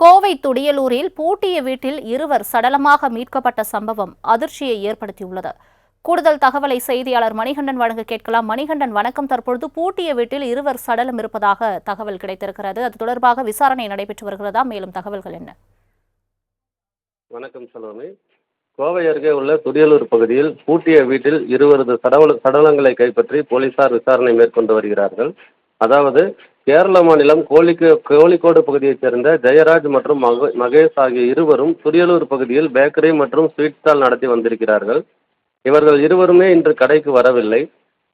கோவை துடியலூரில் பூட்டிய வீட்டில் இருவர் சடலமாக மீட்கப்பட்ட சம்பவம் அதிர்ச்சியை ஏற்படுத்தியுள்ளது. கூடுதல் தகவலை செய்தியாளர் மணிகண்டன் வழங்க கேட்கலாம். மணிகண்டன் வணக்கம். தற்பொழுது பூட்டிய வீட்டில் இருவர் சடலம் இருப்பதாக தகவல் கிடைத்திருக்கிறது. அது தொடர்பாக விசாரணை நடைபெற்று வருகிறதா? மேலும் தகவல்கள் என்ன? வணக்கம் சலோமி கோவை அருகே உள்ள துடியலூர் பகுதியில் பூட்டிய வீட்டில் இருவரது சடவ சடலங்களை கைப்பற்றி போலீசார் விசாரணை மேற்கொண்டு வருகிறார்கள். அதாவது கேரள மாநிலம் கோழிக்கு கோழிக்கோடு பகுதியைச் சேர்ந்த ஜெயராஜ் மற்றும் மக மகேஷ் ஆகிய இருவரும் துடியலூர் பகுதியில் பேக்கரி மற்றும் ஸ்வீட் ஸ்டால் நடத்தி வந்திருக்கிறார்கள். இவர்கள் இருவருமே இன்று கடைக்கு வரவில்லை.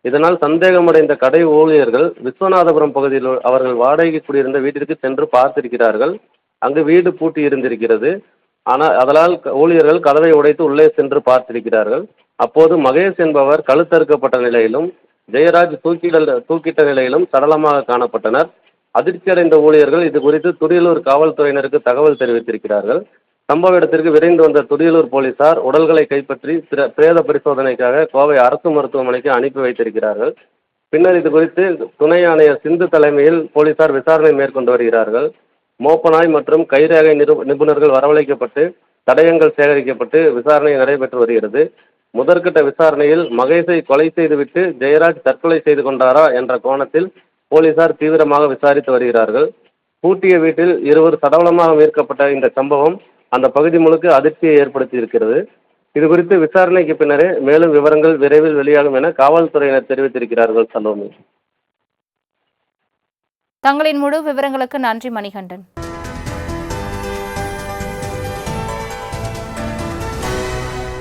இதனால் சந்தேகமடைந்த கடை ஊழியர்கள் விஸ்வநாதபுரம் பகுதியில் அவர்கள் வாடகைக்கு குடியிருந்த வீட்டிற்கு சென்று பார்த்திருக்கிறார்கள். அங்கு வீடு பூட்டி இருந்திருக்கிறது. ஆனால் அதனால் ஊழியர்கள் கதவை உடைத்து உள்ளே சென்று பார்த்திருக்கிறார்கள். அப்போது மகேஷ் என்பவர் கழுத்தறுக்கப்பட்ட நிலையிலும் ஜெயராஜ் தூக்கிடல் தூக்கிட்ட நிலையிலும் சடலமாக காணப்பட்டனர். அதிர்ச்சியடைந்த ஊழியர்கள் இது குறித்து துடியலூர் காவல்துறையினருக்கு தகவல் தெரிவித்திருக்கிறார்கள். சம்பவ இடத்திற்கு விரைந்து வந்த துடியலூர் போலீசார் உடல்களை கைப்பற்றி பிர- பிரேத பரிசோதனைக்காக கோவை அரசு மருத்துவமனைக்கு அனுப்பி வைத்திருக்கிறார்கள். பின்னர் இது குறித்து துணை ஆணையர் சிந்து தலைமையில் போலீசார் விசாரணை மேற்கொண்டு வருகிறார்கள். மோப்பநாய் மற்றும் கைரேகை நிரு நிபுணர்கள் வரவழைக்கப்பட்டு தடயங்கள் சேகரிக்கப்பட்டு விசாரணை நடைபெற்று வருகிறது. முதற்கட்ட விசாரணையில் மகேஷை கொலை செய்துவிட்டு ஜெயராஜ் தற்கொலை செய்து கொண்டாரா என்ற கோணத்தில் போலீசார் தீவிரமாக விசாரித்து வருகிறார்கள். பூட்டிய வீட்டில் இருவர் சடலமாக மீட்கப்பட்ட இந்த சம்பவம் அந்த பகுதி முழுக்க அதிர்ச்சியை ஏற்படுத்தி இருக்கிறது. இது குறித்து விசாரணைக்கு பின்னரே மேலும் விவரங்கள் விரைவில் வெளியாகும் என காவல்துறையினர் தெரிவித்திருக்கிறார்கள் சலோமி. தங்களின் முழு விவரங்களுக்கு நன்றி மணிகண்டன்.